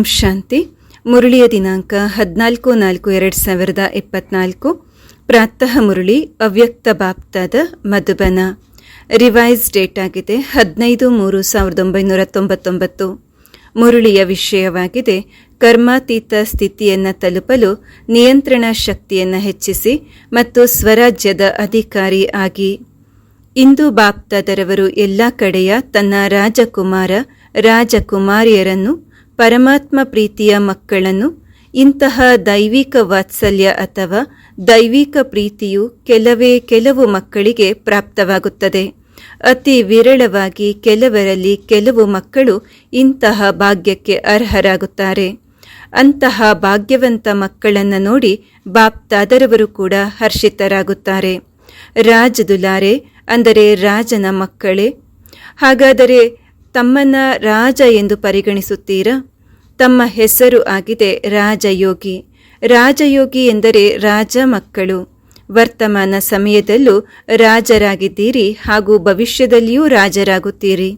ಓಂ ಶಾಂತಿ. ಮುರಳಿಯ ದಿನಾಂಕ ಹದಿನಾಲ್ಕು ನಾಲ್ಕು ಎರಡು ಸಾವಿರದ ಇಪ್ಪತ್ನಾಲ್ಕು. ಪ್ರಾತಃ ಮುರಳಿ, ಅವ್ಯಕ್ತ ಬಾಪ್ತಾದ ಮಧುಬನ. ರಿವೈಸ್ ಡೇಟ್ ಆಗಿದೆ ಹದಿನೈದು ಮೂರು ಸಾವಿರದ ಒಂಬೈನೂರ ತೊಂಬತ್ತೊಂಬತ್ತು. ಮುರಳಿಯ ವಿಷಯವಾಗಿದೆ ಕರ್ಮಾತೀತ ಸ್ಥಿತಿಯನ್ನು ತಲುಪಲು ನಿಯಂತ್ರಣ ಶಕ್ತಿಯನ್ನು ಹೆಚ್ಚಿಸಿ ಮತ್ತು ಸ್ವರಾಜ್ಯದ ಅಧಿಕಾರಿ ಆಗಿ. ಇಂದು ಬಾಪ್ತಾದರವರು ಎಲ್ಲ ಕಡೆಯ ತನ್ನ ರಾಜಕುಮಾರ, ರಾಜಕುಮಾರಿಯರನ್ನು ಪರಮಾತ್ಮ ಪ್ರೀತಿಯ ಮಕ್ಕಳನ್ನು ಇಂತಹ ದೈವಿಕ ವಾತ್ಸಲ್ಯ ಅಥವಾ ದೈವಿಕ ಪ್ರೀತಿಯು ಕೆಲವೇ ಕೆಲವು ಮಕ್ಕಳಿಗೆ ಪ್ರಾಪ್ತವಾಗುತ್ತದೆ. ಅತಿ ವಿರಳವಾಗಿ ಕೆಲವರಲ್ಲಿ ಕೆಲವು ಮಕ್ಕಳು ಇಂತಹ ಭಾಗ್ಯಕ್ಕೆ ಅರ್ಹರಾಗುತ್ತಾರೆ. ಅಂತಹ ಭಾಗ್ಯವಂತ ಮಕ್ಕಳನ್ನು ನೋಡಿ ಬಾಪ್ತಾದರವರು ಕೂಡ ಹರ್ಷಿತರಾಗುತ್ತಾರೆ. ರಾಜ ದುಲಾರೆ ಅಂದರೆ ರಾಜನ ಮಕ್ಕಳೇ, ಹಾಗಾದರೆ ತಮ್ಮನ್ನ ರಾಜ ಎಂದು ಪರಿಗಣಿಸುತ್ತೀರಾ? ತಮ್ಮ ಹೆಸರು ಆಗಿದೆ ರಾಜಯೋಗಿ. ರಾಜಯೋಗಿ ಎಂದರೆ ರಾಜ ಮಕ್ಕಳು. ವರ್ತಮಾನ ಸಮಯದಲ್ಲೂ ರಾಜರಾಗಿದ್ದೀರಿ ಹಾಗೂ ಭವಿಷ್ಯದಲ್ಲಿಯೂ ರಾಜರಾಗುತ್ತೀರಿ.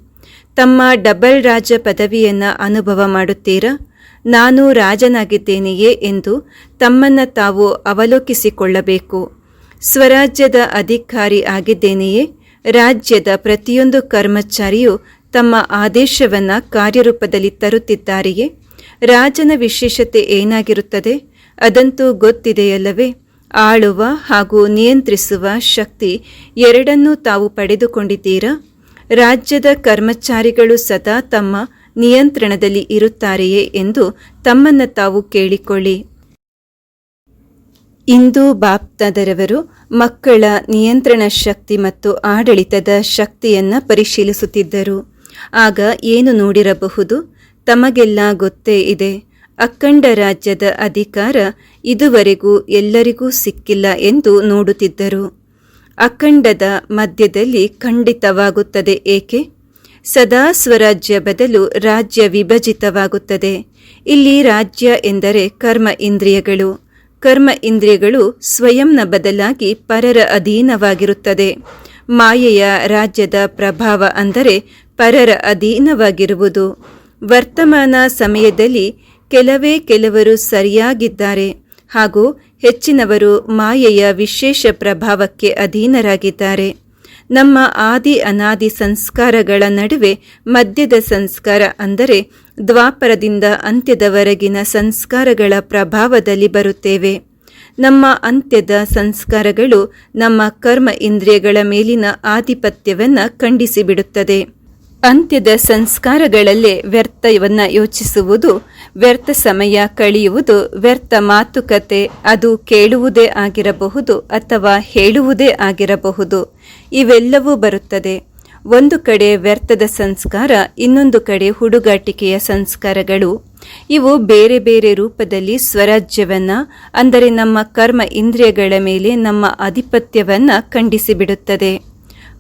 ತಮ್ಮ ಡಬಲ್ ರಾಜ ಪದವಿಯನ್ನು ಅನುಭವ ಮಾಡುತ್ತೀರಾ? ನಾನು ರಾಜನಾಗಿದ್ದೇನೆಯೇ ಎಂದು ತಮ್ಮನ್ನ ತಾವು ಅವಲೋಕಿಸಿಕೊಳ್ಳಬೇಕು. ಸ್ವರಾಜ್ಯದ ಅಧಿಕಾರಿ ಆಗಿದ್ದೇನೆಯೇ? ರಾಜ್ಯದ ಪ್ರತಿಯೊಂದು ಕರ್ಮಚಾರಿಯು ತಮ್ಮ ಆದೇಶವನ್ನು ಕಾರ್ಯರೂಪದಲ್ಲಿ ತರುತ್ತಿದ್ದಾರೆಯೇ? ರಾಜನ ವಿಶೇಷತೆ ಏನಾಗಿರುತ್ತದೆ? ಅದಂತೂ ಗೊತ್ತಿದೆಯಲ್ಲವೇ? ಆಳುವ ಹಾಗೂ ನಿಯಂತ್ರಿಸುವ ಶಕ್ತಿ ಎರಡನ್ನೂ ತಾವು ಪಡೆದುಕೊಂಡಿದ್ದೀರಾ? ರಾಜ್ಯದ ಕರ್ಮಚಾರಿಗಳು ಸದಾ ತಮ್ಮ ನಿಯಂತ್ರಣದಲ್ಲಿ ಇರುತ್ತಾರೆಯೇ ಎಂದು ತಮ್ಮನ್ನು ತಾವು ಕೇಳಿಕೊಳ್ಳಿ. ಇಂದು ಬಾಪ್ತಾದರವರು ಮಕ್ಕಳ ನಿಯಂತ್ರಣ ಶಕ್ತಿ ಮತ್ತು ಆಡಳಿತದ ಶಕ್ತಿಯನ್ನು ಪರಿಶೀಲಿಸುತ್ತಿದ್ದರು. ಆಗ ಏನು ನೋಡಿರಬಹುದು? ತಮಗೆಲ್ಲ ಗೊತ್ತೇ ಇದೆ. ಅಖಂಡ ರಾಜ್ಯದ ಅಧಿಕಾರ ಇದುವರೆಗೂ ಎಲ್ಲರಿಗೂ ಸಿಕ್ಕಿಲ್ಲ ಎಂದು ನೋಡುತ್ತಿದ್ದರು. ಅಖಂಡದ ಮಧ್ಯದಲ್ಲಿ ಖಂಡಿತವಾಗುತ್ತದೆ ಏಕೆ? ಸದಾ ಸ್ವರಾಜ್ಯ ಬದಲು ರಾಜ್ಯ ವಿಭಜಿತವಾಗುತ್ತದೆ. ಇಲ್ಲಿ ರಾಜ್ಯ ಎಂದರೆ ಕರ್ಮ ಇಂದ್ರಿಯಗಳು. ಕರ್ಮ ಇಂದ್ರಿಯಗಳು ಸ್ವಯಂನ ಬದಲಾಗಿ ಪರರ ಅಧೀನವಾಗಿರುತ್ತದೆ. ಮಾಯೆಯ ರಾಜ್ಯದ ಪ್ರಭಾವ ಅಂದರೆ ಪರರ ಅಧೀನವಾಗಿರುವುದು. ವರ್ತಮಾನ ಸಮಯದಲ್ಲಿ ಕೆಲವೇ ಕೆಲವರು ಸರಿಯಾಗಿದ್ದಾರೆ ಹಾಗೂ ಹೆಚ್ಚಿನವರು ಮಾಯೆಯ ವಿಶೇಷ ಪ್ರಭಾವಕ್ಕೆ ಅಧೀನರಾಗಿದ್ದಾರೆ. ನಮ್ಮ ಆದಿ ಅನಾದಿ ಸಂಸ್ಕಾರಗಳ ನಡುವೆ ಮಧ್ಯದ ಸಂಸ್ಕಾರ ಅಂದರೆ ದ್ವಾಪರದಿಂದ ಅಂತ್ಯದವರೆಗಿನ ಸಂಸ್ಕಾರಗಳ ಪ್ರಭಾವದಲ್ಲಿ ಬರುತ್ತೇವೆ. ನಮ್ಮ ಅಂತ್ಯದ ಸಂಸ್ಕಾರಗಳು ನಮ್ಮ ಕರ್ಮ ಇಂದ್ರಿಯಗಳ ಮೇಲಿನ ಆಧಿಪತ್ಯವನ್ನು ಖಂಡಿಸಿಬಿಡುತ್ತದೆ. ಅಂತ್ಯದ ಸಂಸ್ಕಾರಗಳಲ್ಲೇ ವ್ಯರ್ಥವನ್ನು ಯೋಚಿಸುವುದು, ವ್ಯರ್ಥ ಸಮಯ ಕಳೆಯುವುದು, ವ್ಯರ್ಥ ಮಾತುಕತೆ ಅದು ಕೇಳುವುದೇ ಆಗಿರಬಹುದು ಅಥವಾ ಹೇಳುವುದೇ ಆಗಿರಬಹುದು. ಇವೆಲ್ಲವೂ ಬರುತ್ತದೆ. ಒಂದು ಕಡೆ ವ್ಯರ್ಥದ ಸಂಸ್ಕಾರ, ಇನ್ನೊಂದು ಕಡೆ ಹುಡುಗಾಟಿಕೆಯ ಸಂಸ್ಕಾರಗಳು. ಇವು ಬೇರೆ ಬೇರೆ ರೂಪದಲ್ಲಿ ಸ್ವರಾಜ್ಯವನ್ನು, ಅಂದರೆ ನಮ್ಮ ಕರ್ಮ ಇಂದ್ರಿಯಗಳ ಮೇಲೆ ನಮ್ಮ ಆಧಿಪತ್ಯವನ್ನ ಖಂಡಿಸಿಬಿಡುತ್ತದೆ.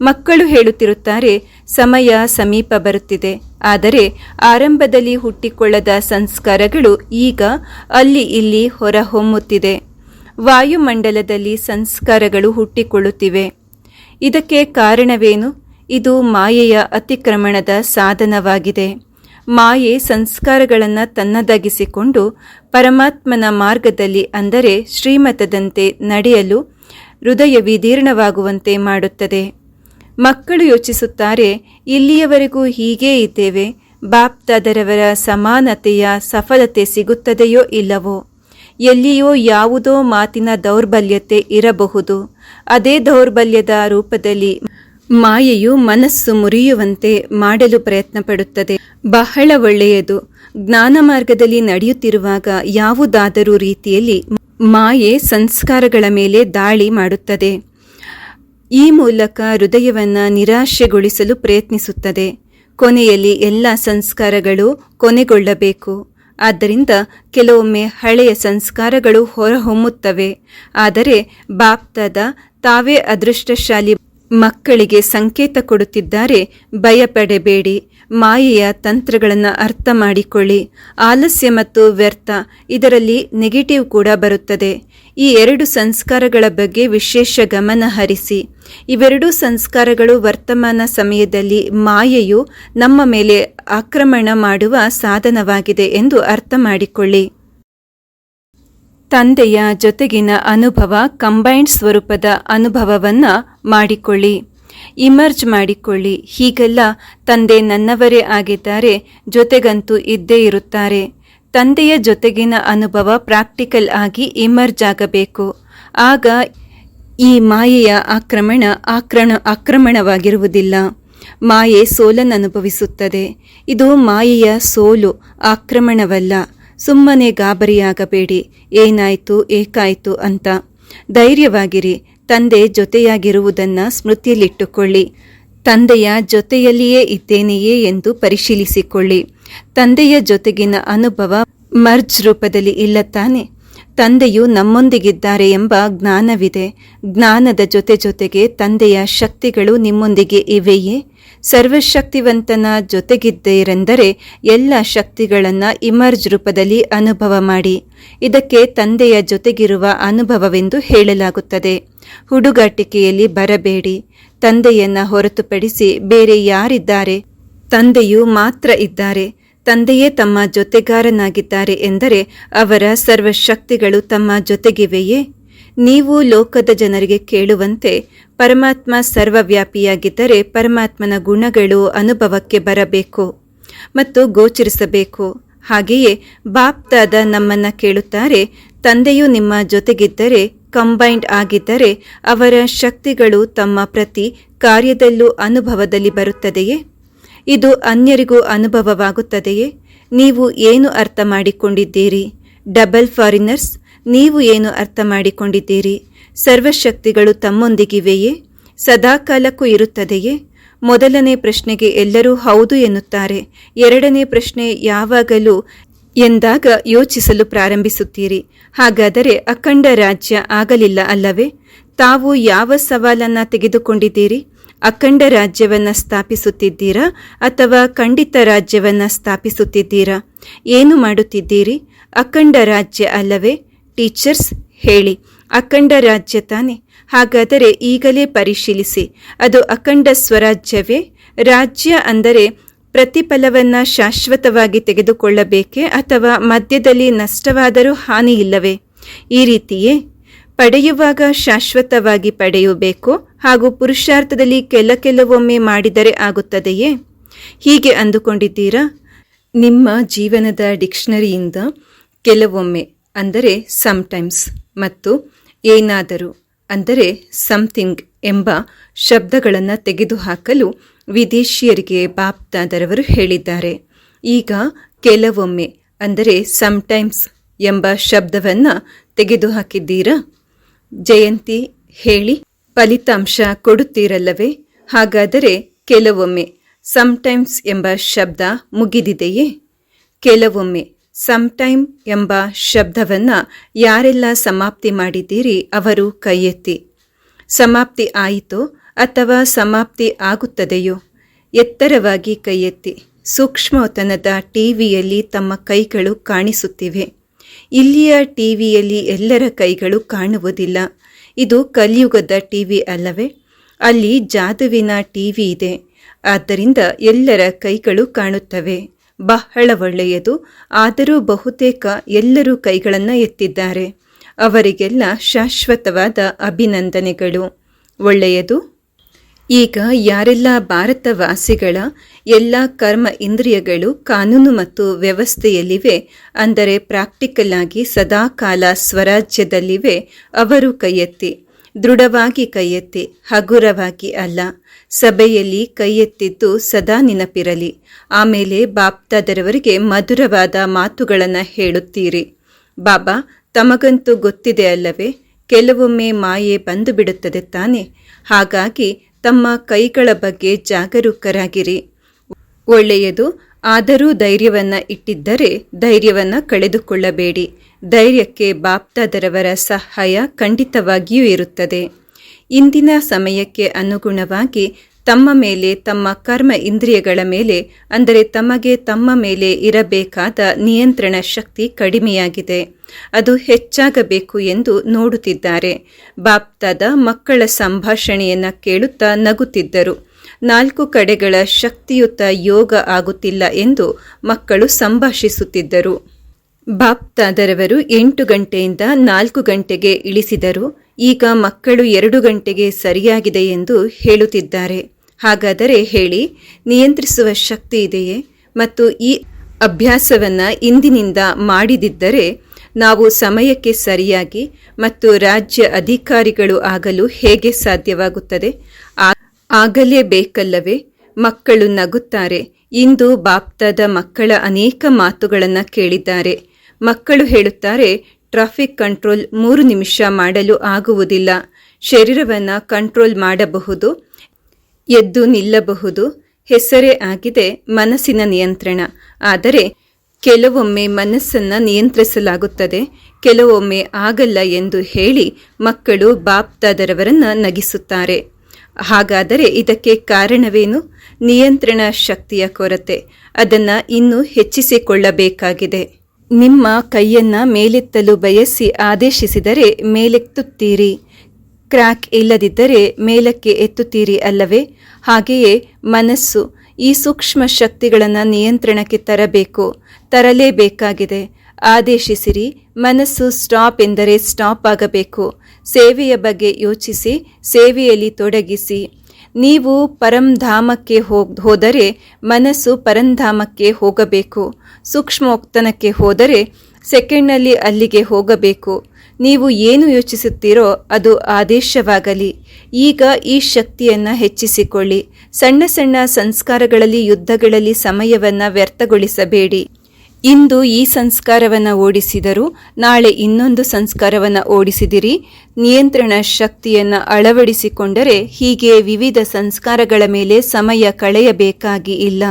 ಮಕ್ಕಳು ಹೇಳುತ್ತಿರುತ್ತಾರೆ, ಸಮಯ ಸಮೀಪ ಬರುತ್ತಿದೆ. ಆದರೆ ಆರಂಭದಲ್ಲಿ ಹುಟ್ಟಿಕೊಳ್ಳದ ಸಂಸ್ಕಾರಗಳು ಈಗ ಅಲ್ಲಿ ಇಲ್ಲಿ ಹೊರಹೊಮ್ಮುತ್ತಿದೆ. ವಾಯುಮಂಡಲದಲ್ಲಿ ಸಂಸ್ಕಾರಗಳು ಹುಟ್ಟಿಕೊಳ್ಳುತ್ತಿವೆ. ಇದಕ್ಕೆ ಕಾರಣವೇನು? ಇದು ಮಾಯೆಯ ಅತಿಕ್ರಮಣದ ಸಾಧನವಾಗಿದೆ. ಮಾಯೆ ಸಂಸ್ಕಾರಗಳನ್ನು ತನ್ನದಾಗಿಸಿಕೊಂಡು ಪರಮಾತ್ಮನ ಮಾರ್ಗದಲ್ಲಿ ಅಂದರೆ ಶ್ರೀಮತದಂತೆ ನಡೆಯಲು ಹೃದಯ ವಿದೀರ್ಣವಾಗುವಂತೆ ಮಾಡುತ್ತದೆ. ಮಕ್ಕಳು ಯೋಚಿಸುತ್ತಾರೆ, ಇಲ್ಲಿಯವರೆಗೂ ಹೀಗೇ ಇದ್ದೇವೆ, ಬಾಪ್ತಾದರವರ ಸಮಾನತೆಯ ಸಫಲತೆ ಸಿಗುತ್ತದೆಯೋ ಇಲ್ಲವೋ? ಎಲ್ಲಿಯೋ ಯಾವುದೋ ಮಾತಿನ ದೌರ್ಬಲ್ಯತೆ ಇರಬಹುದು. ಅದೇ ದೌರ್ಬಲ್ಯದ ರೂಪದಲ್ಲಿ ಮಾಯೆಯು ಮನಸ್ಸು ಮುರಿಯುವಂತೆ ಮಾಡಲು ಪ್ರಯತ್ನ ಪಡುತ್ತದೆ ಬಹಳ ಒಳ್ಳೆಯದು. ಜ್ಞಾನ ಮಾರ್ಗದಲ್ಲಿ ನಡೆಯುತ್ತಿರುವಾಗ ಯಾವುದಾದರೂ ರೀತಿಯಲ್ಲಿ ಮಾಯೆ ಸಂಸ್ಕಾರಗಳ ಮೇಲೆ ದಾಳಿ ಮಾಡುತ್ತದೆ. ಈ ಮೂಲಕ ಹೃದಯವನ್ನು ನಿರಾಶೆಗೊಳಿಸಲು ಪ್ರಯತ್ನಿಸುತ್ತದೆ. ಕೊನೆಯಲ್ಲಿ ಎಲ್ಲ ಸಂಸ್ಕಾರಗಳು ಕೊನೆಗೊಳ್ಳಬೇಕು. ಆದ್ದರಿಂದ ಕೆಲವೊಮ್ಮೆ ಹಳೆಯ ಸಂಸ್ಕಾರಗಳು ಹೊರಹೊಮ್ಮುತ್ತವೆ. ಆದರೆ ಬಾಪ್ತಾದ ತಾವೇ ಅದೃಷ್ಟಶಾಲಿ ಮಕ್ಕಳಿಗೆ ಸಂಕೇತ ಕೊಡುತ್ತಿದ್ದಾರೆ. ಭಯಪಡಬೇಡಿ. ಮಾಯೆಯ ತಂತ್ರಗಳನ್ನು ಅರ್ಥ ಮಾಡಿಕೊಳ್ಳಿ. ಆಲಸ್ಯ ಮತ್ತು ವ್ಯರ್ಥ ಇದರಲ್ಲಿ ನೆಗೆಟಿವ್ ಕೂಡ ಬರುತ್ತದೆ. ಈ ಎರಡು ಸಂಸ್ಕಾರಗಳ ಬಗ್ಗೆ ವಿಶೇಷ ಗಮನ ಹರಿಸಿ. ಇವೆರಡೂ ಸಂಸ್ಕಾರಗಳು ವರ್ತಮಾನ ಸಮಯದಲ್ಲಿ ಮಾಯೆಯು ನಮ್ಮ ಮೇಲೆ ಆಕ್ರಮಣ ಮಾಡುವ ಸಾಧನವಾಗಿದೆ ಎಂದು ಅರ್ಥ ಮಾಡಿಕೊಳ್ಳಿ. ತಂದೆಯ ಜೊತೆಗಿನ ಅನುಭವ ಕಂಬೈನ್ಡ್ ಸ್ವರೂಪದ ಅನುಭವವನ್ನು ಮಾಡಿಕೊಳ್ಳಿ. ಇಮರ್ಜ್ ಮಾಡಿಕೊಳ್ಳಿ. ಹೀಗೆಲ್ಲ ತಂದೆ ನನ್ನವರೇ ಆಗಿದ್ದಾರೆ, ಜೊತೆಗಂತೂ ಇದ್ದೇ ಇರುತ್ತಾರೆ. ತಂದೆಯ ಜೊತೆಗಿನ ಅನುಭವ ಪ್ರಾಕ್ಟಿಕಲ್ ಆಗಿ ಇಮರ್ಜ್ ಆಗಬೇಕು. ಆಗ ಈ ಮಾಯೆಯ ಆಕ್ರಮಣ ಆಕ್ರಣ ಆಕ್ರಮಣವಾಗಿರುವುದಿಲ್ಲ. ಮಾಯೆ ಸೋಲನ್ನು ಅನುಭವಿಸುತ್ತದೆ ಇದು ಮಾಯೆಯ ಸೋಲು, ಆಕ್ರಮಣವಲ್ಲ. ಸುಮ್ಮನೆ ಗಾಬರಿಯಾಗಬೇಡಿ. ಏನಾಯಿತು, ಏಕಾಯಿತು ಅಂತ. ಧೈರ್ಯವಾಗಿರಿ. ತಂದೆ ಜೊತೆಯಾಗಿರುವುದನ್ನ ಸ್ಮೃತಿಯಲ್ಲಿಟ್ಟುಕೊಳ್ಳಿ. ತಂದೆಯ ಜೊತೆಯಲ್ಲಿಯೇ ಇದ್ದೇನೆಯೇ ಎಂದು ಪರಿಶೀಲಿಸಿಕೊಳ್ಳಿ. ತಂದೆಯ ಜೊತೆಗಿನ ಅನುಭವ ಮರ್ಜ್ ರೂಪದಲ್ಲಿ ಇಲ್ಲ ತಾನೆ. ತಂದೆಯು ನಮ್ಮೊಂದಿಗಿದ್ದಾರೆ ಎಂಬ ಜ್ಞಾನವಿದೆ. ಜ್ಞಾನದ ಜೊತೆ ಜೊತೆಗೆ ತಂದೆಯ ಶಕ್ತಿಗಳು ನಿಮ್ಮೊಂದಿಗೆ ಇವೆಯೇ? ಸರ್ವಶಕ್ತಿವಂತನ ಜೊತೆಗಿದ್ದೀರೆಂದರೆ ಎಲ್ಲ ಶಕ್ತಿಗಳನ್ನು ಇಮರ್ಜ್ ರೂಪದಲ್ಲಿ ಅನುಭವ ಮಾಡಿ. ಇದಕ್ಕೆ ತಂದೆಯ ಜೊತೆಗಿರುವ ಅನುಭವವೆಂದು ಹೇಳಲಾಗುತ್ತದೆ. ಹುಡುಗಾಟಿಕೆಯಲ್ಲಿ ಬರಬೇಡಿ. ತಂದೆಯನ್ನ ಹೊರತುಪಡಿಸಿ ಬೇರೆ ಯಾರಿದ್ದಾರೆ? ತಂದೆಯು ಮಾತ್ರ ಇದ್ದಾರೆ. ತಂದೆಯೇ ತಮ್ಮ ಜೊತೆಗಾರನಾಗಿದ್ದಾರೆ ಎಂದರೆ ಅವರ ಸರ್ವಶಕ್ತಿಗಳು ತಮ್ಮ ಜೊತೆಗಿವೆಯೇ? ನೀವು ಲೋಕದ ಜನರಿಗೆ ಕೇಳುವಂತೆ ಪರಮಾತ್ಮ ಸರ್ವವ್ಯಾಪಿಯಾಗಿದ್ದರೆ ಪರಮಾತ್ಮನ ಗುಣಗಳು ಅನುಭವಕ್ಕೆ ಬರಬೇಕು ಮತ್ತು ಗೋಚರಿಸಬೇಕು. ಹಾಗೆಯೇ ಬಾಪ್ತಾದ ನಮ್ಮನ್ನ ಕೇಳುತ್ತಾರೆ, ತಂದೆಯು ನಿಮ್ಮ ಜೊತೆಗಿದ್ದರೆ ಕಂಬೈಂಡ್ ಆಗಿದ್ದರೆ ಅವರ ಶಕ್ತಿಗಳು ತಮ್ಮ ಪ್ರತಿ ಕಾರ್ಯದಲ್ಲೂ ಅನುಭವದಲ್ಲಿ ಬರುತ್ತದೆಯೇ? ಇದು ಅನ್ಯರಿಗೂ ಅನುಭವವಾಗುತ್ತದೆಯೇ? ನೀವು ಏನು ಅರ್ಥ ಮಾಡಿಕೊಂಡಿದ್ದೀರಿ? ಡಬಲ್ ಫಾರಿನರ್ಸ್ ನೀವು ಏನು ಅರ್ಥ ಮಾಡಿಕೊಂಡಿದ್ದೀರಿ ಸರ್ವಶಕ್ತಿಗಳು ತಮ್ಮೊಂದಿಗಿವೆಯೇ? ಸದಾಕಾಲಕ್ಕೂ ಇರುತ್ತದೆಯೇ? ಮೊದಲನೇ ಪ್ರಶ್ನೆಗೆ ಎಲ್ಲರೂ ಹೌದು ಎನ್ನುತ್ತಾರೆ. ಎರಡನೇ ಪ್ರಶ್ನೆ ಯಾವಾಗಲೂ ಎಂದಾಗ ಯೋಚಿಸಲು ಪ್ರಾರಂಭಿಸುತ್ತೀರಿ. ಹಾಗಾದರೆ ಅಖಂಡ ರಾಜ್ಯ ಆಗಲಿಲ್ಲ ಅಲ್ಲವೇ? ತಾವು ಯಾವ ಸವಾಲನ್ನ ತೆಗೆದುಕೊಂಡಿದ್ದೀರಿ? ಅಖಂಡ ರಾಜ್ಯವನ್ನ ಸ್ಥಾಪಿಸುತ್ತಿದ್ದೀರಾ ಅಥವಾ ಖಂಡಿತ ರಾಜ್ಯವನ್ನ ಸ್ಥಾಪಿಸುತ್ತಿದ್ದೀರಾ? ಏನು ಮಾಡುತ್ತಿದ್ದೀರಿ? ಅಖಂಡ ರಾಜ್ಯ ಅಲ್ಲವೇ? ಟೀಚರ್ಸ್ ಹೇಳಿ, ಅಖಂಡ ರಾಜ್ಯ ತಾನೆ. ಹಾಗಾದರೆ ಈಗಲೇ ಪರಿಶೀಲಿಸಿ. ಅದು ಅಖಂಡ ಸ್ವರಾಜ್ಯವೇ? ರಾಜ್ಯ ಅಂದರೆ ಪ್ರತಿಫಲವನ್ನು ಶಾಶ್ವತವಾಗಿ ತೆಗೆದುಕೊಳ್ಳಬೇಕೇ ಅಥವಾ ಮಧ್ಯದಲ್ಲಿ ನಷ್ಟವಾದರೂ ಹಾನಿಯಿಲ್ಲವೇ ಈ ರೀತಿಯೇ, ಪಡೆಯುವಾಗ ಶಾಶ್ವತವಾಗಿ ಪಡೆಯಬೇಕು ಹಾಗೂ ಪುರುಷಾರ್ಥದಲ್ಲಿ ಕೆಲ ಕೆಲವೊಮ್ಮೆ ಮಾಡಿದರೆ ಆಗುತ್ತದೆಯೇ? ಹೀಗೆ ಅಂದುಕೊಂಡಿದ್ದೀರಾ? ನಿಮ್ಮ ಜೀವನದ ಡಿಕ್ಷನರಿಯಿಂದ ಕೆಲವೊಮ್ಮೆ ಅಂದರೆ ಸಮ್ಟೈಮ್ಸ್ ಮತ್ತು ಏನಾದರೂ ಅಂದರೆ ಸಮಥಿಂಗ್ ಎಂಬ ಶಬ್ದಗಳನ್ನು ತೆಗೆದುಹಾಕಲು ವಿದೇಶಿಯರಿಗೆ ಬಾಪ್ತಾದರವರು ಹೇಳಿದ್ದಾರೆ. ಈಗ ಕೆಲವೊಮ್ಮೆ ಅಂದರೆ ಸಮ್ಟೈಮ್ಸ್ ಎಂಬ ಶಬ್ದವನ್ನು ತೆಗೆದುಹಾಕಿದ್ದೀರಾ? ಜಯಂತಿ ಹೇಳಿ ಫಲಿತಾಂಶ ಕೊಡುತ್ತೀರಲ್ಲವೇ? ಹಾಗಾದರೆ ಕೆಲವೊಮ್ಮೆ ಸಮ್ಟೈಮ್ಸ್ ಎಂಬ ಶಬ್ದ ಮುಗಿದಿದೆಯೇ? ಕೆಲವೊಮ್ಮೆ ಸಮ್ಟೈಮ್ ಎಂಬ ಶಬ್ದವನ್ನು ಯಾರೆಲ್ಲ ಸಮಾಪ್ತಿ ಮಾಡಿದ್ದೀರಿ ಅವರು ಕೈಯೆತ್ತಿ. ಸಮಾಪ್ತಿ ಆಯಿತು ಅಥವಾ ಸಮಾಪ್ತಿ ಆಗುತ್ತದೆಯೋ? ಎತ್ತರವಾಗಿ ಕೈಯೆತ್ತಿ. ಸೂಕ್ಷ್ಮತನದ ಟಿವಿಯಲ್ಲಿ ತಮ್ಮ ಕೈಗಳು ಕಾಣಿಸುತ್ತಿವೆ. ಇಲ್ಲಿಯ ಟಿವಿಯಲ್ಲಿ ಎಲ್ಲರ ಕೈಗಳು ಕಾಣುವುದಿಲ್ಲ. ಇದು ಕಲಿಯುಗದ ಟಿವಿ ಅಲ್ಲವೇ? ಅಲ್ಲಿ ಜಾದುವಿನ ಟಿವಿ ಇದೆ. ಆದ್ದರಿಂದ ಎಲ್ಲರ ಕೈಗಳು ಕಾಣುತ್ತವೆ. ಬಹಳ ಒಳ್ಳೆಯದು. ಆದರೂ ಬಹುತೇಕ ಎಲ್ಲರೂ ಕೈಗಳನ್ನು ಎತ್ತಿದ್ದಾರೆ. ಅವರಿಗೆಲ್ಲ ಶಾಶ್ವತವಾದ ಅಭಿನಂದನೆಗಳು. ಒಳ್ಳೆಯದು? ಈಗ ಯಾರೆಲ್ಲ ಭಾರತವಾಸಿಗಳ ಎಲ್ಲ ಕರ್ಮ ಇಂದ್ರಿಯಗಳು, ಕಾನೂನು ಮತ್ತು ವ್ಯವಸ್ಥೆಯಲ್ಲಿವೆ, ಅಂದರೆ ಪ್ರಾಕ್ಟಿಕಲ್ ಆಗಿ ಸದಾಕಾಲ ಸ್ವರಾಜ್ಯದಲ್ಲಿವೆ, ಅವರು ಕೈಯೆತ್ತಿ. ದೃಢವಾಗಿ ಕೈಯೆತ್ತಿ, ಹಗುರವಾಗಿ ಅಲ್ಲ. ಸಭೆಯಲ್ಲಿ ಕೈಯೆತ್ತಿದ್ದು ಸದಾ ನೆನಪಿರಲಿ. ಆಮೇಲೆ ಬಾಪ್ತಾದರವರಿಗೆ ಮಧುರವಾದ ಮಾತುಗಳನ್ನು ಹೇಳುತ್ತೀರಿ. ಬಾಬಾ, ತಮಗಂತೂ ಗೊತ್ತಿದೆ ಅಲ್ಲವೇ, ಕೆಲವೊಮ್ಮೆ ಮಾಯೆ ಬಂದು ಬಿಡುತ್ತದೆ ತಾನೆ. ಹಾಗಾಗಿ ತಮ್ಮ ಕೈಗಳ ಬಗ್ಗೆ ಜಾಗರೂಕರಾಗಿರಿ. ಒಳ್ಳೆಯದು ಆದರೂ ಧೈರ್ಯವನ್ನ ಇಟ್ಟಿದ್ದರೆ ಧೈರ್ಯವನ್ನ ಕಳೆದುಕೊಳ್ಳಬೇಡಿ. ಧೈರ್ಯಕ್ಕೆ ಬಾಪ್ತಾದರವರ ಸಹಾಯ ಖಂಡಿತವಾಗಿಯೂ ಇರುತ್ತದೆ. ಇಂದಿನ ಸಮಯಕ್ಕೆ ಅನುಗುಣವಾಗಿ ತಮ್ಮ ಮೇಲೆ ತಮ್ಮ ಕರ್ಮ ಇಂದ್ರಿಯಗಳ ಮೇಲೆ, ಅಂದರೆ ತಮಗೆ ತಮ್ಮ ಮೇಲೆ ಇರಬೇಕಾದ ನಿಯಂತ್ರಣ ಶಕ್ತಿ ಕಡಿಮೆಯಾಗಿದೆ. ಅದು ಹೆಚ್ಚಾಗಬೇಕು ಎಂದು ನೋಡುತ್ತಿದ್ದಾರೆ. ಬಾಪ್ತಾದ ಮಕ್ಕಳ ಸಂಭಾಷಣೆಯನ್ನ ಕೇಳುತ್ತಾ ನಗುತ್ತಿದ್ದರು. ನಾಲ್ಕು ಕಡೆಗಳ ಶಕ್ತಿಯುತ ಯೋಗ ಆಗುತ್ತಿಲ್ಲ ಎಂದು ಮಕ್ಕಳು ಸಂಭಾಷಿಸುತ್ತಿದ್ದರು. ಬಾಪ್ತಾದರವರು ಎಂಟು ಗಂಟೆಯಿಂದ ನಾಲ್ಕು ಗಂಟೆಗೆ ಇಳಿಸಿದರು. ಈಗ ಮಕ್ಕಳು ಎರಡು ಗಂಟೆಗೆ ಸರಿಯಾಗಿದೆ ಎಂದು ಹೇಳುತ್ತಿದ್ದಾರೆ. ಹಾಗಾದರೆ ಹೇಳಿ, ನಿಯಂತ್ರಿಸುವ ಶಕ್ತಿ ಇದೆಯೇ? ಮತ್ತು ಈ ಅಭ್ಯಾಸವನ್ನ ಇಂದಿನಿಂದ ಮಾಡಿದಿದ್ದರೆ ನಾವು ಸಮಯಕ್ಕೆ ಸರಿಯಾಗಿ ಮತ್ತು ರಾಜ್ಯ ಅಧಿಕಾರಿಗಳು ಆಗಲು ಹೇಗೆ ಸಾಧ್ಯವಾಗುತ್ತದೆ? ಆಗಲೇಬೇಕಲ್ಲವೇ? ಮಕ್ಕಳು ನಗುತ್ತಾರೆ. ಇಂದು ಬಾಪ್ತಾದ ಮಕ್ಕಳ ಅನೇಕ ಮಾತುಗಳನ್ನು ಕೇಳಿದ್ದಾರೆ. ಮಕ್ಕಳು ಹೇಳುತ್ತಾರೆ, ಟ್ರಾಫಿಕ್ ಕಂಟ್ರೋಲ್ ಮೂರು ನಿಮಿಷ ಮಾಡಲು ಆಗುವುದಿಲ್ಲ. ಶರೀರವನ್ನು ಕಂಟ್ರೋಲ್ ಮಾಡಬಹುದು, ಎದ್ದು ನಿಲ್ಲಬಹುದು. ಹೆಸರೇ ಆಗಿದೆ ಮನಸ್ಸಿನ ನಿಯಂತ್ರಣ. ಆದರೆ ಕೆಲವೊಮ್ಮೆ ಮನಸ್ಸನ್ನು ನಿಯಂತ್ರಿಸಲಾಗುತ್ತದೆ. ಕೆಲವೊಮ್ಮೆ ಆಗಲ್ಲ ಎಂದು ಹೇಳಿ ಮಕ್ಕಳು ಬಾಪ್ತಾದರವರನ್ನು ನಗಿಸುತ್ತಾರೆ. ಹಾಗಾದರೆ ಇದಕ್ಕೆ ಕಾರಣವೇನು? ನಿಯಂತ್ರಣ ಶಕ್ತಿಯ ಕೊರತೆ. ಅದನ್ನು ಇನ್ನೂ ಹೆಚ್ಚಿಸಿಕೊಳ್ಳಬೇಕಾಗಿದೆ. ನಿಮ್ಮ ಕೈಯನ್ನ ಮೇಲೆತ್ತಲು ಬಯಸಿ ಆದೇಶಿಸಿದರೆ ಮೇಲೆತ್ತುತ್ತೀರಿ. ಕ್ರ್ಯಾಕ್ ಇಲ್ಲದಿದ್ದರೆ ಮೇಲಕ್ಕೆ ಎತ್ತುತ್ತೀರಿ ಅಲ್ಲವೇ? ಹಾಗೆಯೇ ಮನಸ್ಸು ಈ ಸೂಕ್ಷ್ಮ ಶಕ್ತಿಗಳನ್ನು ನಿಯಂತ್ರಣಕ್ಕೆ ತರಬೇಕು, ತರಲೇಬೇಕಾಗಿದೆ. ಆದೇಶಿಸಿರಿ, ಮನಸ್ಸು ಸ್ಟಾಪ್ ಎಂದರೆ ಸ್ಟಾಪ್ ಆಗಬೇಕು. ಸೇವೆಯ ಬಗ್ಗೆ ಯೋಚಿಸಿ, ಸೇವೆಯಲ್ಲಿ ತೊಡಗಿಸಿ. ನೀವು ಪರಂಧಾಮಕ್ಕೆ ಹೋಗ್, ಹೋದರೆ ಮನಸ್ಸು ಪರಂಧಾಮಕ್ಕೆ ಹೋಗಬೇಕು. ಸೂಕ್ಷ್ಮೋಕ್ತನಕ್ಕೆ ಹೋದರೆ ಸೆಕೆಂಡ್ನಲ್ಲಿ ಅಲ್ಲಿಗೆ ಹೋಗಬೇಕು. ನೀವು ಏನು ಯೋಚಿಸುತ್ತೀರೋ ಅದು ಆದೇಶವಾಗಲಿ. ಈಗ ಈ ಶಕ್ತಿಯನ್ನು ಹೆಚ್ಚಿಸಿಕೊಳ್ಳಿ. ಸಣ್ಣ ಸಣ್ಣ ಸಂಸ್ಕಾರಗಳಲ್ಲಿ, ಯುದ್ಧಗಳಲ್ಲಿ ಸಮಯವನ್ನು ವ್ಯರ್ಥಗೊಳಿಸಬೇಡಿ. ಇಂದು ಈ ಸಂಸ್ಕಾರವನ್ನು ಓಡಿಸಿದರು ನಾಳೆ ಇನ್ನೊಂದು ಸಂಸ್ಕಾರವನ್ನು ಓಡಿಸಿದಿರಿ. ನಿಯಂತ್ರಣ ಶಕ್ತಿಯನ್ನು ಅಳವಡಿಸಿಕೊಂಡರೆ ಹೀಗೆ ವಿವಿಧ ಸಂಸ್ಕಾರಗಳ ಮೇಲೆ ಸಮಯ ಕಳೆಯಬೇಕಾಗಿ ಇಲ್ಲ.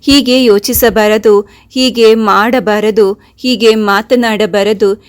ಹೀಗೆ ಯೋಚಿಸಬಾರದು, ಹೀಗೆ ಮಾಡಬಾರದು, ಹೀಗೆ ಮಾತನಾಡಬಾರದು.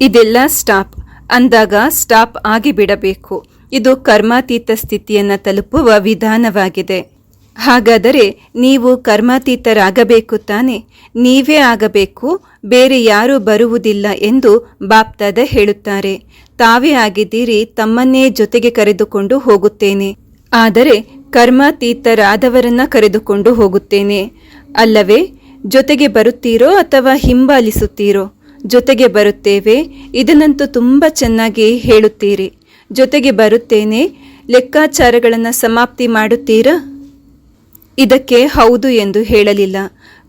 ಇದೆಲ್ಲ ಸ್ಟಾಪ್. ಅಂದಾಗ ಸ್ಟಾಪ್ ಆಗಿಬಿಡಬೇಕು. ಇದು ಕರ್ಮಾತೀತ ಸ್ಥಿತಿಯನ್ನು ತಲುಪುವ ವಿಧಾನವಾಗಿದೆ. ಹಾಗಾದರೆ ನೀವು ಕರ್ಮಾತೀತರಾಗಬೇಕು ತಾನೆ? ನೀವೇ ಆಗಬೇಕು, ಬೇರೆ ಯಾರೂ ಬರುವುದಿಲ್ಲ ಎಂದು ಬಾಪ್ತಾದ ಹೇಳುತ್ತಾರೆ. ತಾವೇ ಆಗಿದ್ದೀರಿ, ತಮ್ಮನ್ನೇ ಜೊತೆಗೆ ಕರೆದುಕೊಂಡು ಹೋಗುತ್ತೇನೆ. ಆದರೆ ಕರ್ಮಾತೀತರಾದವರನ್ನ ಕರೆದುಕೊಂಡು ಹೋಗುತ್ತೇನೆ. ಅಲ್ಲವೇ, ಜೊತೆಗೆ ಬರುತ್ತೀರೋ ಅಥವಾ ಹಿಂಬಾಲಿಸುತ್ತೀರೋ? ಜೊತೆಗೆ ಬರುತ್ತೇವೆ, ಇದನ್ನಂತೂ ತುಂಬ ಚೆನ್ನಾಗಿ ಹೇಳುತ್ತೀರಿ. ಜೊತೆಗೆ ಬರುತ್ತೇನೆ, ಲೆಕ್ಕಾಚಾರಗಳನ್ನು ಸಮಾಪ್ತಿ ಮಾಡುತ್ತೀರಾ? ಇದಕ್ಕೆ ಹೌದು ಎಂದು ಹೇಳಲಿಲ್ಲ.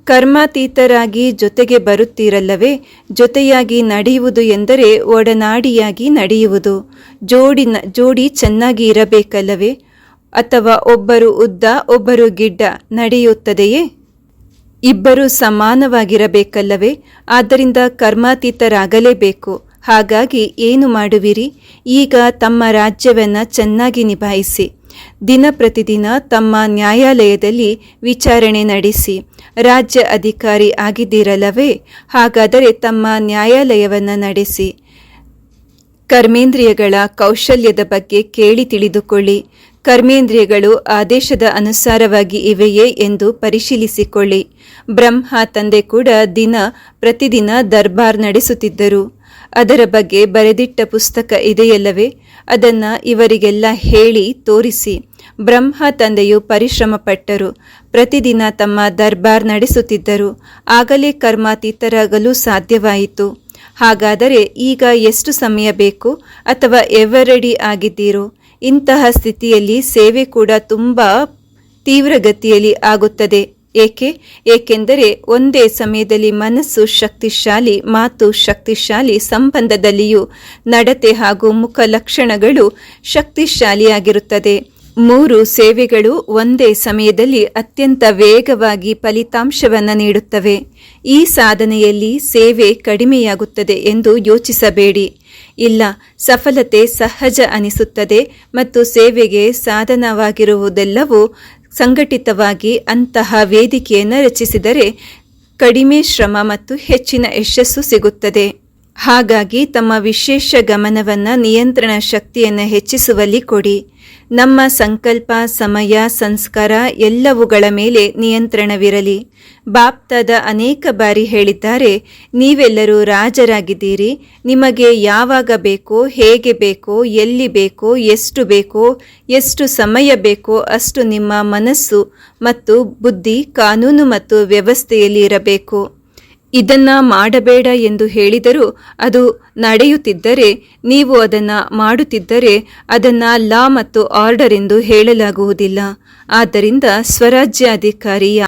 ಕರ್ಮಾತೀತರಾಗಿ ಜೊತೆಗೆ ಬರುತ್ತೀರಲ್ಲವೇ, ಜೊತೆಯಾಗಿ ನಡೆಯುವುದು ಎಂದರೆ ಒಡನಾಡಿಯಾಗಿ ನಡೆಯುವುದು. ಜೋಡಿ ಜೋಡಿ ಚೆನ್ನಾಗಿ ಇರಬೇಕಲ್ಲವೇ? ಅಥವಾ ಒಬ್ಬರು ಉದ್ದ, ಒಬ್ಬರು ಗಿಡ್ಡ ನಡೆಯುತ್ತದೆಯೇ? ಇಬ್ಬರು ಸಮಾನವಾಗಿರಬೇಕಲ್ಲವೇ? ಆದ್ದರಿಂದ ಕರ್ಮಾತೀತರಾಗಲೇಬೇಕು. ಹಾಗಾಗಿ ಏನು ಮಾಡುವಿರಿ? ಈಗ ತಮ್ಮ ರಾಜ್ಯವನ್ನು ಚೆನ್ನಾಗಿ ನಿಭಾಯಿಸಿ. ದಿನ ಪ್ರತಿದಿನ ತಮ್ಮ ನ್ಯಾಯಾಲಯದಲ್ಲಿ ವಿಚಾರಣೆ ನಡೆಸಿ. ರಾಜ್ಯ ಅಧಿಕಾರಿ ಆಗಿದ್ದಿರಲವೇ ಹಾಗಾದರೆ ತಮ್ಮ ನ್ಯಾಯಾಲಯವನ್ನು ನಡೆಸಿ. ಕರ್ಮೇಂದ್ರಿಯಗಳ ಕೌಶಲ್ಯದ ಬಗ್ಗೆ ಕೇಳಿ ತಿಳಿದುಕೊಳ್ಳಿ. ಕರ್ಮೇಂದ್ರಿಯಗಳು ಆದೇಶದ ಅನುಸಾರವಾಗಿ ಇವೆಯೇ ಎಂದು ಪರಿಶೀಲಿಸಿಕೊಳ್ಳಿ. ಬ್ರಹ್ಮ ತಂದೆ ಕೂಡ ದಿನ ಪ್ರತಿದಿನ ದರ್ಬಾರ್ ನಡೆಸುತ್ತಿದ್ದರು. ಅದರ ಬಗ್ಗೆ ಬರೆದಿಟ್ಟ ಪುಸ್ತಕ ಇದೆಯಲ್ಲವೇ? ಅದನ್ನ ಇವರಿಗೆಲ್ಲ ಹೇಳಿ ತೋರಿಸಿ. ಬ್ರಹ್ಮ ತಂದೆಯು ಪರಿಶ್ರಮ ಪಟ್ಟರು ಪ್ರತಿದಿನ ತಮ್ಮ ದರ್ಬಾರ್ ನಡೆಸುತ್ತಿದ್ದರು. ಆಗಲೇ ಕರ್ಮಾತೀತರಾಗಲು ಸಾಧ್ಯವಾಯಿತು. ಹಾಗಾದರೆ ಈಗ ಎಷ್ಟು ಸಮಯ ಬೇಕು? ಅಥವಾ ಎವರೆಡಿ ಆಗಿದ್ದೀರೋ? ಇಂತಹ ಸ್ಥಿತಿಯಲ್ಲಿ ಸೇವೆ ಕೂಡ ತುಂಬ ತೀವ್ರಗತಿಯಲ್ಲಿ ಆಗುತ್ತದೆ. ಏಕೆ? ಏಕೆಂದರೆ ಒಂದೇ ಸಮಯದಲ್ಲಿ ಮನಸ್ಸು ಶಕ್ತಿಶಾಲಿ, ಮಾತು ಶಕ್ತಿಶಾಲಿ ಸಂಬಂಧದಲ್ಲಿಯೂ ನಡತೆ ಹಾಗೂ ಮುಖ ಲಕ್ಷಣಗಳು ಶಕ್ತಿಶಾಲಿಯಾಗಿರುತ್ತದೆ. ಮೂರು ಸೇವೆಗಳು ಒಂದೇ ಸಮಯದಲ್ಲಿ ಅತ್ಯಂತ ವೇಗವಾಗಿ ಫಲಿತಾಂಶವನ್ನು ನೀಡುತ್ತವೆ. ಈ ಸಾಧನೆಯಲ್ಲಿ ಸೇವೆ ಕಡಿಮೆಯಾಗುತ್ತದೆ ಎಂದು ಯೋಚಿಸಬೇಡಿ. ಇಲ್ಲ, ಸಫಲತೆ ಸಹಜ ಅನಿಸುತ್ತದೆ ಮತ್ತು ಸೇವೆಗೆ ಸಾಧನವಾಗಿರುವುದೆಲ್ಲವೂ ಸಂಘಟಿತವಾಗಿ ಅಂತಹ ವೇದಿಕೆಯನ್ನು ರಚಿಸಿದರೆ ಕಡಿಮೆ ಶ್ರಮ ಮತ್ತು ಹೆಚ್ಚಿನ ಯಶಸ್ಸು ಸಿಗುತ್ತದೆ. ಹಾಗಾಗಿ ತಮ್ಮ ವಿಶೇಷ ಗಮನವನ್ನು ನಿಯಂತ್ರಣ ಶಕ್ತಿಯನ್ನು ಹೆಚ್ಚಿಸುವಲ್ಲಿ ಕೊಡಿ. ನಮ್ಮ ಸಂಕಲ್ಪ, ಸಮಯ, ಸಂಸ್ಕಾರ ಎಲ್ಲವುಗಳ ಮೇಲೆ ನಿಯಂತ್ರಣವಿರಲಿ. ಬಾಪ್ತಾದ ಅನೇಕ ಬಾರಿ ಹೇಳಿದ್ದಾರೆ, ನೀವೆಲ್ಲರೂ ರಾಜರಾಗಿದ್ದೀರಿ. ನಿಮಗೆ ಯಾವಾಗ ಬೇಕೋ, ಹೇಗೆ ಬೇಕೋ, ಎಲ್ಲಿ ಬೇಕೋ, ಎಷ್ಟು ಬೇಕೋ, ಎಷ್ಟು ಸಮಯ ಬೇಕೋ ಅಷ್ಟು ನಿಮ್ಮ ಮನಸ್ಸು ಮತ್ತು ಬುದ್ಧಿ, ಕಾನೂನು ಮತ್ತು ವ್ಯವಸ್ಥೆಯಲ್ಲಿ ಇರಬೇಕು. ಇದನ್ನ ಮಾಡಬೇಡ ಎಂದು ಹೇಳಿದರೂ ಅದು ನಡೆಯುತ್ತಿದ್ದರೆ, ನೀವು ಅದನ್ನು ಮಾಡುತ್ತಿದ್ದರೆ ಅದನ್ನು ಲಾ ಮತ್ತು ಆರ್ಡರ್ ಎಂದು ಹೇಳಲಾಗುವುದಿಲ್ಲ. ಆದ್ದರಿಂದ ಸ್ವರಾಜ್ಯಾಧಿಕಾರಿ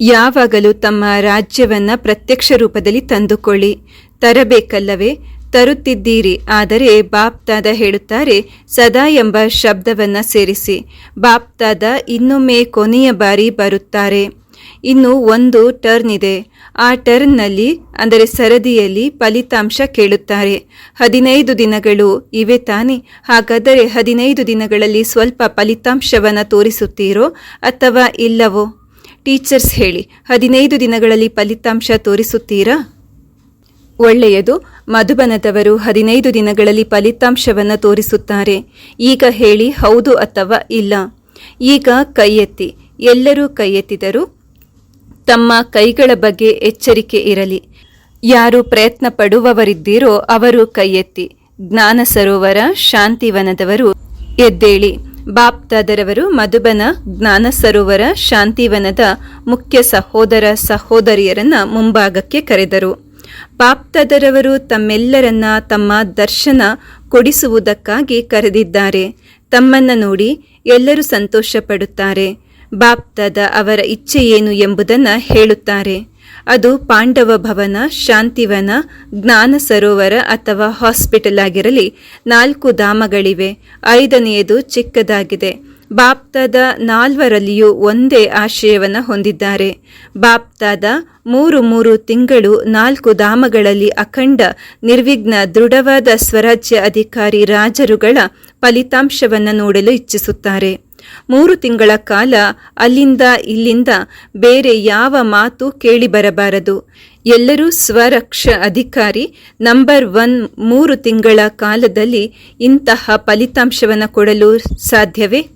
ಯಾವಾಗಲೂ ತಮ್ಮ ರಾಜ್ಯವನ್ನು ಪ್ರತ್ಯಕ್ಷ ರೂಪದಲ್ಲಿ ತಂದುಕೊಳ್ಳಿ. ತರಬೇಕಲ್ಲವೇ? ತರುತ್ತಿದ್ದೀರಿ. ಆದರೆ ಬಾಪ್ತಾದ ಹೇಳುತ್ತಾರೆ, ಸದಾ ಎಂಬ ಶಬ್ದವನ್ನು ಸೇರಿಸಿ. ಬಾಪ್ತಾದ ಇನ್ನೊಮ್ಮೆ ಕೊನೆಯ ಬಾರಿ ಬರುತ್ತಾರೆ. ಇನ್ನು ಒಂದು ಟರ್ನ್ ಇದೆ. ಆ ಟರ್ನ್ನಲ್ಲಿ, ಅಂದರೆ ಸರದಿಯಲ್ಲಿ ಫಲಿತಾಂಶ ಕೇಳುತ್ತಾರೆ. ಹದಿನೈದು ದಿನಗಳು, ಇವೆ ತಾನೆ? ಹಾಗಾದರೆ ಹದಿನೈದು ದಿನಗಳಲ್ಲಿ ಸ್ವಲ್ಪ ಫಲಿತಾಂಶವನ್ನು ತೋರಿಸುತ್ತೀರೋ ಅಥವಾ ಇಲ್ಲವೋ? ಟೀಚರ್ಸ್ ಹೇಳಿ, ಹದಿನೈದು ದಿನಗಳಲ್ಲಿ ಫಲಿತಾಂಶ ತೋರಿಸುತ್ತೀರಾ? ಒಳ್ಳೆಯದು. ಮಧುಬನದವರು ಹದಿನೈದು ದಿನಗಳಲ್ಲಿ ಫಲಿತಾಂಶವನ್ನು ತೋರಿಸುತ್ತಾರೆ. ಈಗ ಹೇಳಿ, ಹೌದು ಅಥವಾ ಇಲ್ಲ? ಈಗ ಕೈ ಎತ್ತಿ ಎಲ್ಲರೂ ಕೈ ಎತ್ತಿದರು ತಮ್ಮ ಕೈಗಳ ಬಗ್ಗೆ ಎಚ್ಚರಿಕೆ ಇರಲಿ. ಯಾರು ಪ್ರಯತ್ನ ಪಡುವವರಿದ್ದೀರೋ ಅವರು ಕೈಯೆತ್ತಿ. ಜ್ಞಾನ ಸರೋವರ, ಶಾಂತಿವನದವರು ಎದ್ದೇಳಿ. ಬಾಪ್ತಾದರವರು ಮಧುಬನ, ಜ್ಞಾನ ಸರೋವರ, ಶಾಂತಿವನದ ಮುಖ್ಯ ಸಹೋದರ ಸಹೋದರಿಯರನ್ನ ಮುಂಭಾಗಕ್ಕೆ ಕರೆದರು. ಬಾಪ್ತಾದರವರು ತಮ್ಮೆಲ್ಲರನ್ನ ತಮ್ಮ ದರ್ಶನ ಕೊಡಿಸುವುದಕ್ಕಾಗಿ ಕರೆದಿದ್ದಾರೆ. ತಮ್ಮನ್ನ ನೋಡಿ ಎಲ್ಲರೂ ಸಂತೋಷ ಪಡುತ್ತಾರೆ ಬಾಪ್ದಾದ ಅವರ ಇಚ್ಛೆ ಏನು ಎಂಬುದನ್ನು ಹೇಳುತ್ತಾರೆ. ಅದು ಪಾಂಡವ ಭವನ, ಶಾಂತಿವನ, ಜ್ಞಾನ ಸರೋವರ ಅಥವಾ ಹಾಸ್ಪಿಟಲ್ ಆಗಿರಲಿ, ನಾಲ್ಕು ಧಾಮಗಳಿವೆ. ಐದನೆಯದು ಚಿಕ್ಕದಾಗಿದೆ. ಬಾಪ್ತಾದ ನಾಲ್ವರಲ್ಲಿಯೂ ಒಂದೇ ಆಶಯವನ್ನು ಹೊಂದಿದ್ದಾರೆ. ಬಾಪ್ತಾದ ಮೂರು ಮೂರು ತಿಂಗಳು ನಾಲ್ಕು ಧಾಮಗಳಲ್ಲಿ ಅಖಂಡ, ನಿರ್ವಿಘ್ನ, ದೃಢವಾದ ಸ್ವರಾಜ್ಯ ಅಧಿಕಾರಿ ರಾಜರುಗಳ ಫಲಿತಾಂಶವನ್ನು ನೋಡಲು ಇಚ್ಛಿಸುತ್ತಾರೆ. ಮೂರು ತಿಂಗಳ ಕಾಲ ಅಲ್ಲಿಂದ ಇಲ್ಲಿಂದ ಬೇರೆ ಯಾವ ಮಾತು ಕೇಳಿಬರಬಾರದು. ಎಲ್ಲರೂ ಸ್ವರಕ್ಷ ಅಧಿಕಾರಿ, ನಂಬರ್ ಒನ್ ಮೂರು ತಿಂಗಳ ಕಾಲದಲ್ಲಿ ಇಂತಹ ಫಲಿತಾಂಶವನ್ನು ಕೊಡಲು ಸಾಧ್ಯವೇ?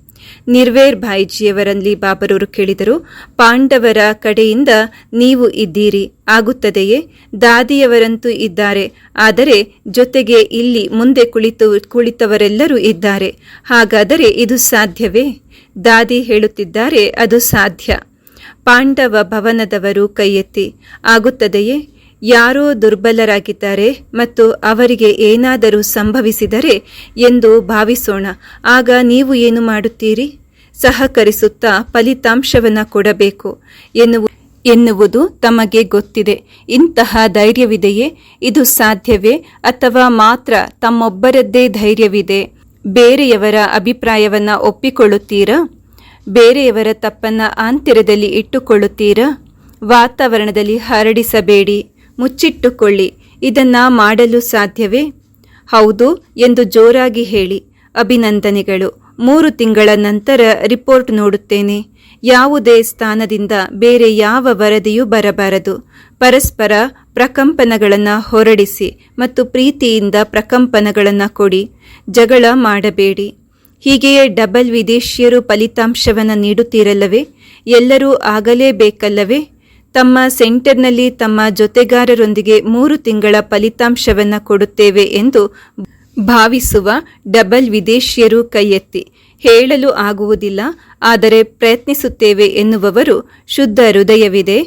ನಿರ್ವೇರ್ ಭಾಯಿಜಿಯವರಲ್ಲಿ ಬಾಬರೂರು ಕೇಳಿದರು, ಪಾಂಡವರ ಕಡೆಯಿಂದ ನೀವು ಇದ್ದೀರಿ, ಆಗುತ್ತದೆಯೇ? ದಾದಿಯವರಂತೂ ಇದ್ದಾರೆ, ಆದರೆ ಜೊತೆಗೆ ಇಲ್ಲಿ ಮುಂದೆ ಕುಳಿತು, ಕುಳಿತವರೆಲ್ಲರೂ ಇದ್ದಾರೆ, ಹಾಗಾದರೆ ಇದು ಸಾಧ್ಯವೇ? ದಾದಿ ಹೇಳುತ್ತಿದ್ದಾರೆ, ಅದು ಸಾಧ್ಯ. ಪಾಂಡವ ಭವನದವರು ಕೈಯೆತ್ತಿ, ಆಗುತ್ತದೆಯೇ? ಯಾರೋ ದುರ್ಬಲರಾಗಿದ್ದಾರೆ ಮತ್ತು ಅವರಿಗೆ ಏನಾದರೂ ಸಂಭವಿಸಿದರೆ ಎಂದು ಭಾವಿಸೋಣ, ಆಗ ನೀವು ಏನು ಮಾಡುತ್ತೀರಿ? ಸಹಕರಿಸುತ್ತಾ ಫಲಿತಾಂಶವನ್ನು ಕೊಡಬೇಕು ಎನ್ನುವ ಎನ್ನುವುದು ತಮಗೆ ಗೊತ್ತಿದೆ. ಇಂತಹ ಧೈರ್ಯವಿದೆಯೇ? ಇದು ಸಾಧ್ಯವೇ? ಅಥವಾ ಮಾತ್ರ ತಮ್ಮೊಬ್ಬರದ್ದೇ ಧೈರ್ಯವಿದೆ? ಬೇರೆಯವರ ಅಭಿಪ್ರಾಯವನ್ನ ಒಪ್ಪಿಕೊಳ್ಳುತ್ತೀರಾ? ಬೇರೆಯವರ ತಪ್ಪನ್ನ ಆಂತರ್ಯದಲ್ಲಿ ಇಟ್ಟುಕೊಳ್ಳುತ್ತೀರಾ? ವಾತಾವರಣದಲ್ಲಿ ಹರಡಿಸಬೇಡಿ. ಮುಚ್ಚಿಟ್ಟುಕೊಳ್ಳಿ. ಇದನ್ನ ಮಾಡಲು ಸಾಧ್ಯವೇ? ಹೌದು ಎಂದು ಜೋರಾಗಿ ಹೇಳಿ. ಅಭಿನಂದನೆಗಳು. ಮೂರು ತಿಂಗಳ ನಂತರ ರಿಪೋರ್ಟ್ ನೋಡುತ್ತೇನೆ. ಯಾವುದೇ ಸ್ಥಾನದಿಂದ ಬೇರೆ ಯಾವ ವರದಿಯೂ ಬರಬಾರದು. ಪರಸ್ಪರ ಪ್ರಕಂಪನಗಳನ್ನು ಹೊರಡಿಸಿ ಮತ್ತು ಪ್ರೀತಿಯಿಂದ ಪ್ರಕಂಪನಗಳನ್ನು ಕೊಡಿ. ಜಗಳ ಮಾಡಬೇಡಿ. ಹೀಗೆಯೇ ಡಬಲ್ ವಿದೇಶಿಯರು ಫಲಿತಾಂಶವನ್ನು ನೀಡುತ್ತೀರಲ್ಲವೇ? ಎಲ್ಲರೂ ಆಗಲೇಬೇಕಲ್ಲವೇ? ತಮ್ಮ ಸೆಂಟರ್ನಲ್ಲಿ ತಮ್ಮ ಜೊತೆಗಾರರೊಂದಿಗೆ ಮೂರು ತಿಂಗಳ ಫಲಿತಾಂಶವನ್ನು ಕೊಡುತ್ತೇವೆ ಎಂದು ಭಾವಿಸುವ ಡಬಲ್ ವಿದೇಶಿಯರು ಕೈಯೆತ್ತಿ. ಹೇಳಲು ಆಗುವುದಿಲ್ಲ, ಆದರೆ ಪ್ರಯತ್ನಿಸುತ್ತೇವೆ ಎನ್ನುವವರು ಶುದ್ಧ ಹೃದಯವಿದೆ.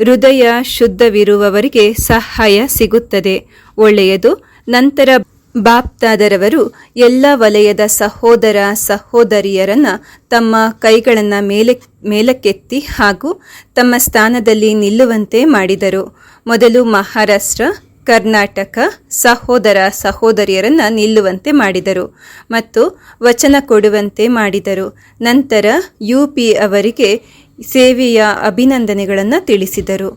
ಹೃದಯ ಶುದ್ಧವಿರುವವರಿಗೆ ಸಹಾಯ ಸಿಗುತ್ತದೆ. ಒಳ್ಳೆಯದು, ನಂತರ ಬಾಪ್ತಾದರವರು ಎಲ್ಲ ವಲಯದ ಸಹೋದರ ಸಹೋದರಿಯರನ್ನ ತಮ್ಮ ಕೈಗಳನ್ನು ಮೇಲೆ, ಮೇಲಕ್ಕೆತ್ತಿ ಹಾಗೂ ತಮ್ಮ ಸ್ಥಾನದಲ್ಲಿ ನಿಲ್ಲುವಂತೆ ಮಾಡಿದರು. ಮೊದಲು ಮಹಾರಾಷ್ಟ್ರ ಕರ್ನಾಟಕ ಸಹೋದರ ಸಹೋದರಿಯರನ್ನು ನಿಲ್ಲುವಂತೆ ಮಾಡಿದರು ಮತ್ತು ವಚನ ಕೊಡುವಂತೆ ಮಾಡಿದರು. ನಂತರ ಯು ಪಿ ಅವರಿಗೆ ಸೇವೆಯ ಅಭಿನಂದನೆಗಳನ್ನು ತಿಳಿಸಿದರು.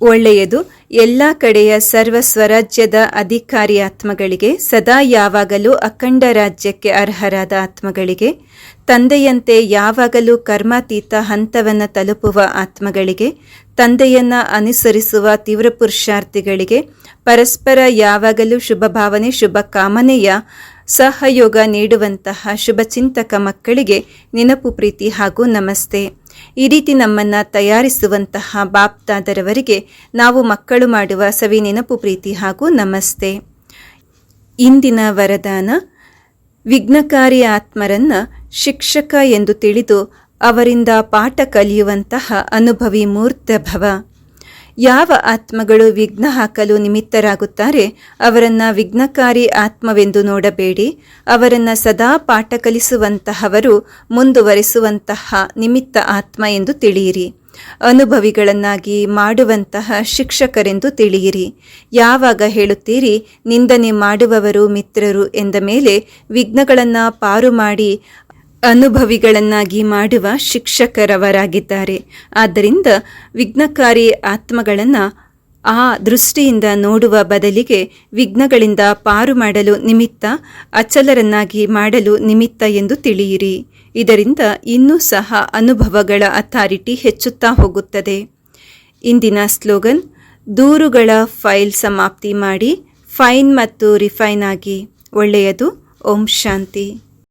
ಒಳ್ಳೆಯದು, ಎಲ್ಲ ಕಡೆಯ ಸರ್ವ ಸ್ವರಾಜ್ಯದ ಅಧಿಕಾರಿ ಆತ್ಮಗಳಿಗೆ ಸದಾ ಯಾವಾಗಲೂ ಅಖಂಡ ರಾಜ್ಯಕ್ಕೆ ಅರ್ಹರಾದ ಆತ್ಮಗಳಿಗೆ, ತಂದೆಯಂತೆ ಯಾವಾಗಲೂ ಕರ್ಮಾತೀತ ಹಂತವನ್ನು ತಲುಪುವ ಆತ್ಮಗಳಿಗೆ, ತಂದೆಯನ್ನು ಅನುಸರಿಸುವ ತೀವ್ರ ಪುರುಷಾರ್ಥಿಗಳಿಗೆ ಪರಸ್ಪರ ಯಾವಾಗಲೂ ಶುಭ ಭಾವನೆ ಶುಭ ಕಾಮನೆಯ ಸಹಯೋಗ ನೀಡುವಂತಹ ಶುಭಚಿಂತಕ ಮಕ್ಕಳಿಗೆ ನೆನಪು ಪ್ರೀತಿ ಹಾಗೂ ನಮಸ್ತೆ. ಈ ರೀತಿ ನಮ್ಮನ್ನು ತಯಾರಿಸುವಂತಹ ಬಾಪ್ತಾದರವರಿಗೆ ನಾವು ಮಕ್ಕಳು ಮಾಡುವ ಸವಿ ನೆನಪು ಪ್ರೀತಿ ಹಾಗೂ ನಮಸ್ತೆ. ಇಂದಿನ ವರದಾನ, ವಿಘ್ನಕಾರಿ ಆತ್ಮರನ್ನ ಶಿಕ್ಷಕ ಎಂದು ತಿಳಿದು ಅವರಿಂದ ಪಾಠ ಕಲಿಯುವಂತಹ ಅನುಭವಿ ಮೂರ್ತ ಭವ. ಯಾವ ಆತ್ಮಗಳು ವಿಘ್ನ ಹಾಕಲು ನಿಮಿತ್ತರಾಗುತ್ತಾರೆ, ಅವರನ್ನ ವಿಘ್ನಕಾರಿ ಆತ್ಮವೆಂದು ನೋಡಬೇಡಿ. ಅವರನ್ನ ಸದಾ ಪಾಠ ಕಲಿಸುವಂತಹವರು ಮುಂದುವರೆಸುವಂತಹ ನಿಮಿತ್ತ ಆತ್ಮ ಎಂದು ತಿಳಿಯಿರಿ. ಅನುಭವಿಗಳನ್ನಾಗಿ ಮಾಡುವಂತಹ ಶಿಕ್ಷಕರೆಂದು ತಿಳಿಯಿರಿ. ಯಾವಾಗ ಹೇಳುತ್ತೀರಿ, ನಿಂದನೆ ಮಾಡುವವರು ಮಿತ್ರರು ಎಂದ ಮೇಲೆ ವಿಘ್ನಗಳನ್ನು ಪಾರು ಮಾಡಿ ಅನುಭವಿಗಳನ್ನಾಗಿ ಮಾಡುವ ಶಿಕ್ಷಕರವರಾಗಿದ್ದಾರೆ. ಆದ್ದರಿಂದ ವಿಘ್ನಕಾರಿ ಆತ್ಮಗಳನ್ನು ಆ ದೃಷ್ಟಿಯಿಂದ ನೋಡುವ ಬದಲಿಗೆ ವಿಘ್ನಗಳಿಂದ ಪಾರು ಮಾಡಲು ನಿಮಿತ್ತ, ಅಚಲರನ್ನಾಗಿ ಮಾಡಲು ನಿಮಿತ್ತ ಎಂದು ತಿಳಿಯಿರಿ. ಇದರಿಂದ ಇನ್ನೂ ಸಹ ಅನುಭವಗಳ ಅಥಾರಿಟಿ ಹೆಚ್ಚುತ್ತಾ ಹೋಗುತ್ತದೆ. ಇಂದಿನ ಸ್ಲೋಗನ್, ದೂರುಗಳ ಫೈಲ್ ಸಮಾಪ್ತಿ ಮಾಡಿ, ಫೈನ್ ಮತ್ತು ರಿಫೈನ್ ಆಗಿ. ಒಳ್ಳೆಯದು. ಓಂ ಶಾಂತಿ.